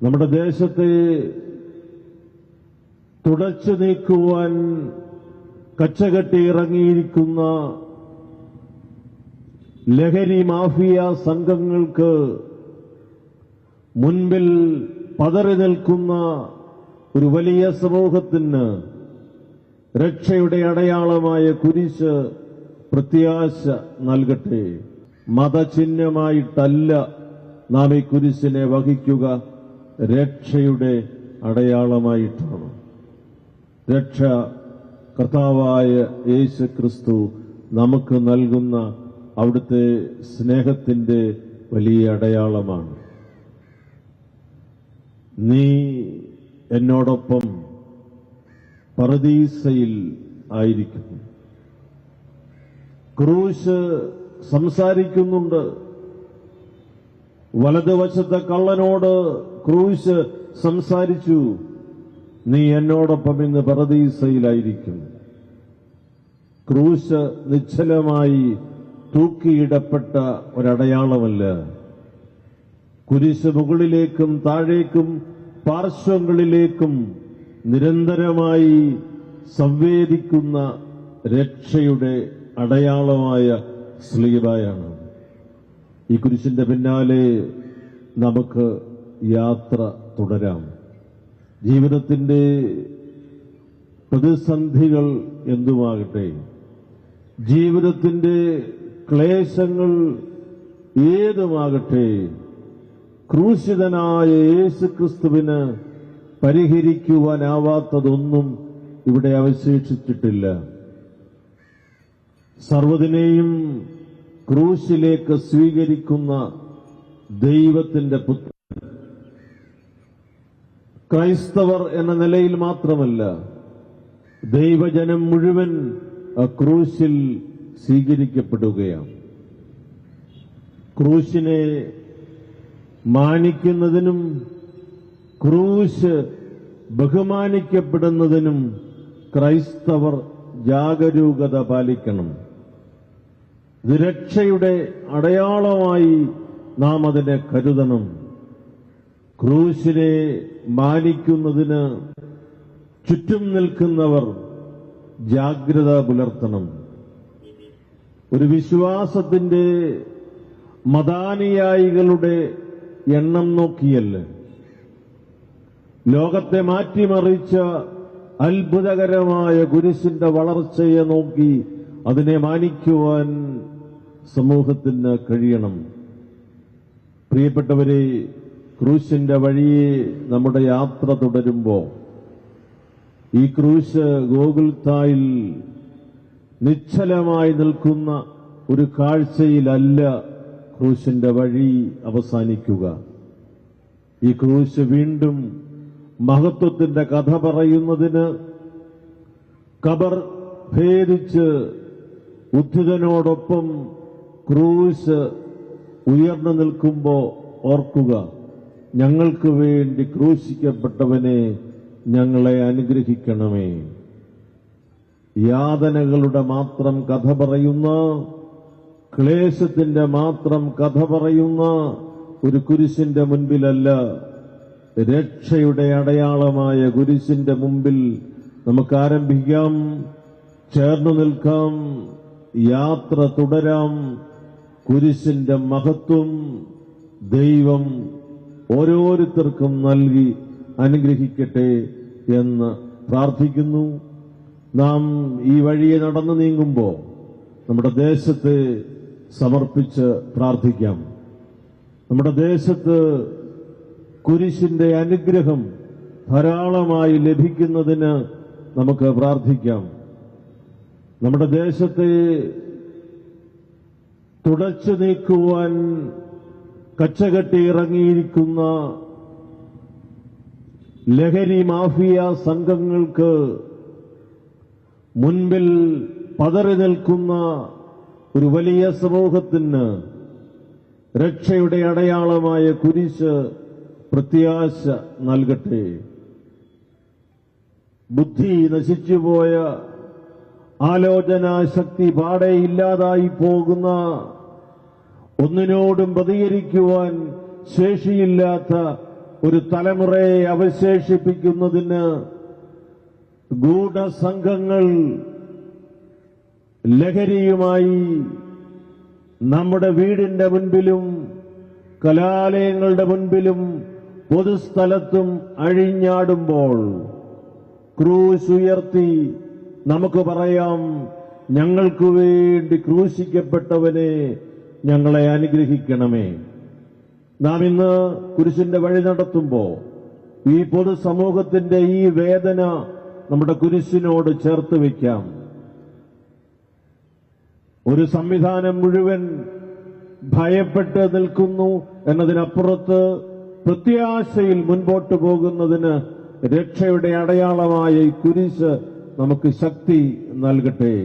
നമ്മുടെ ദേശത്തെ തുടച്ചു നീക്കുവാൻ കച്ചകെട്ടി ഇറങ്ങിയിരിക്കുന്ന ലഹരി മാഫിയ സംഘങ്ങൾക്ക് മുൻപിൽ പതറി നിൽക്കുന്ന ഒരു വലിയ സമൂഹത്തിന് രക്ഷയുടെ അടയാളമായ കുരിശ് പ്രത്യാശ നൽകട്ടെ. മതചിഹ്നമായിട്ടല്ല നാം ഈ കുരിശിനെ വഹിക്കുക. രക്ഷയുടെ അടയാളമായിട്ടാണ്. രക്ഷ കർത്താവായ യേശു ക്രിസ്തു നമുക്ക് നൽകുന്ന അവിടുത്തെ സ്നേഹത്തിന്റെ വലിയ അടയാളമാണ്. നീ എന്നോടൊപ്പം പറദീസയിൽ ആയിരിക്കുന്നു. ക്രൂശ് സംസാരിക്കുന്നുണ്ട്. വലതുവശത്തെ കള്ളനോട് ക്രൂശ് സംസാരിച്ചു. നീ എന്നോടൊപ്പം ഇന്ന് പറദീസയിലായിരിക്കും ക്രൂശ് നിശ്ചലമായി തൂക്കിയിടപ്പെട്ട ഒരടയാളമല്ല. കുരിശ് മുകളിലേക്കും താഴേക്കും പാർശ്വങ്ങളിലേക്കും നിരന്തരമായി സംവേദിക്കുന്ന രക്ഷയുടെ അടയാളമായ സ്ലീബായാണ് ഈ കുരിശിന്റെ പിന്നാലെ നമുക്ക് യാത്ര തുടരാം. ജീവിതത്തിന്റെ പ്രതിസന്ധികൾ എന്തുമാകട്ടെ? ജീവിതത്തിന്റെ ക്ലേശങ്ങൾ ഏതുമാകട്ടെ? ക്രൂശിതനായ യേശുക്രിസ്തുവിന് പരിഹരിക്കുവാനാവാത്തതൊന്നും ഇവിടെ അവശേഷിച്ചിട്ടില്ല. സർവതിനെയും ക്രൂശിലേക്ക് സ്വീകരിക്കുന്ന ദൈവത്തിന്റെ പുത്രൻ. ക്രൈസ്തവർ എന്ന നിലയിൽ മാത്രമല്ല ദൈവജനം മുഴുവൻ ക്രൂശിൽ സ്വീകരിക്കപ്പെടുകയാണ്. ക്രൂശിനെ മാനിക്കുന്നതിനും ക്രൂശ് ബഹുമാനിക്കപ്പെടുന്നതിനും ക്രൈസ്തവർ ജാഗരൂകത പാലിക്കണം. ഇത് രക്ഷയുടെ അടയാളമായി നാം അതിനെ കരുതണം. ക്രൂശിനെ മാനിക്കുന്നതിന് ചുറ്റും നിൽക്കുന്നവർ ജാഗ്രത പുലർത്തണം. ഒരു വിശ്വാസത്തിന്റെ മതാനുയായികളുടെ എണ്ണം നോക്കിയല്ല. ലോകത്തെ മാറ്റിമറിച്ച അത്ഭുതകരമായ കുരിശിന്റെ വളർച്ചയെ നോക്കി അതിനെ മാനിക്കുവാൻ സമൂഹത്തിന് കഴിയണം. പ്രിയപ്പെട്ടവരെ ക്രൂശിന്റെ വഴിയെ നമ്മുടെ യാത്ര തുടരുമ്പോൾ ഈ ക്രൂശ് ഗോകുൽത്തായിൽ നിശ്ചലമായി നിൽക്കുന്ന ഒരു കാഴ്ചയിലല്ല ക്രൂശിന്റെ വഴി അവസാനിക്കുക. ഈ ക്രൂശ് വീണ്ടും മഹത്വത്തിന്റെ കഥ പറയുന്നതിന് കബർ ഭേദിച്ച് ഉദ്ധിതനോടൊപ്പം ക്രൂശ് ഉയർന്നു നിൽക്കുമ്പോൾ ഓർക്കുക ഞങ്ങൾക്ക് വേണ്ടി ക്രൂശിക്കപ്പെട്ടവനെ ഞങ്ങളെ അനുഗ്രഹിക്കണമേ. യാതനകളുടെ മാത്രം കഥ പറയുന്ന ക്ലേശത്തിന്റെ മാത്രം കഥ പറയുന്ന ഒരു കുരിശിന്റെ മുൻപിലല്ല രക്ഷയുടെ അടയാളമായ കുരിശിന്റെ മുമ്പിൽ നമുക്ക് ആരംഭിക്കാം ചേർന്നു നിൽക്കാം യാത്ര തുടരാം കുരിശിന്റെ മഹത്വം ദൈവം ഓരോരുത്തർക്കും നൽകി അനുഗ്രഹിക്കട്ടെ എന്ന് പ്രാർത്ഥിക്കുന്നു. നാം ഈ വഴിയെ നടന്നു നീങ്ങുമ്പോൾ നമ്മുടെ ദേശത്തെ സമർപ്പിച്ച് പ്രാർത്ഥിക്കാം. നമ്മുടെ ദേശത്ത് കുരിശിന്റെ അനുഗ്രഹം ധാരാളമായി ലഭിക്കുന്നതിന് നമുക്ക് പ്രാർത്ഥിക്കാം. നമ്മുടെ ദേശത്തെ തുടച്ചു നീക്കുവാൻ കച്ചകെട്ടി ഇറങ്ങിയിരിക്കുന്ന ലഹരി മാഫിയ സംഘങ്ങൾക്ക് മുൻപിൽ പതറി നിൽക്കുന്ന ഒരു വലിയ സമൂഹത്തിന് രക്ഷയുടെ അടയാളമായ കുരിശ് പ്രത്യാശ നൽകട്ടെ. ബുദ്ധി നശിച്ചുപോയ ആലോചനാശക്തി പാടെ ഇല്ലാതായി പോകുന്ന ഒന്നിനോടും പ്രതികരിക്കുവാൻ ശേഷിയില്ലാത്ത ഒരു തലമുറയെ അവശേഷിപ്പിക്കുന്നതിന് ഗൂഢസംഘങ്ങൾ ലഹരിയുമായി നമ്മുടെ വീടിന്റെ മുൻപിലും കലാലയങ്ങളുടെ മുൻപിലും പൊതുസ്ഥലത്തും അഴിഞ്ഞാടുമ്പോൾ ക്രൂശ് ഉയർത്തി നമുക്ക് പറയാം ഞങ്ങൾക്ക് വേണ്ടി ക്രൂശിക്കപ്പെട്ടവനെ ഞങ്ങളെ അനുഗ്രഹിക്കണമേ. നാം ഇന്ന് കുരിശിന്റെ വഴി നടത്തുമ്പോ ഈ പൊതുസമൂഹത്തിന്റെ ഈ വേദന നമ്മുടെ കുരിശിനോട് ചേർത്ത് വയ്ക്കാം ഒരു സംവിധാനം മുഴുവൻ ഭയപ്പെട്ട് നിൽക്കുന്നു എന്നതിനപ്പുറത്ത് പ്രത്യാശയിൽ മുൻപോട്ട് പോകുന്നതിന് രക്ഷയുടെ അടയാളമായ ഈ കുരിശ് നമുക്ക് ശക്തി നൽകട്ടെ.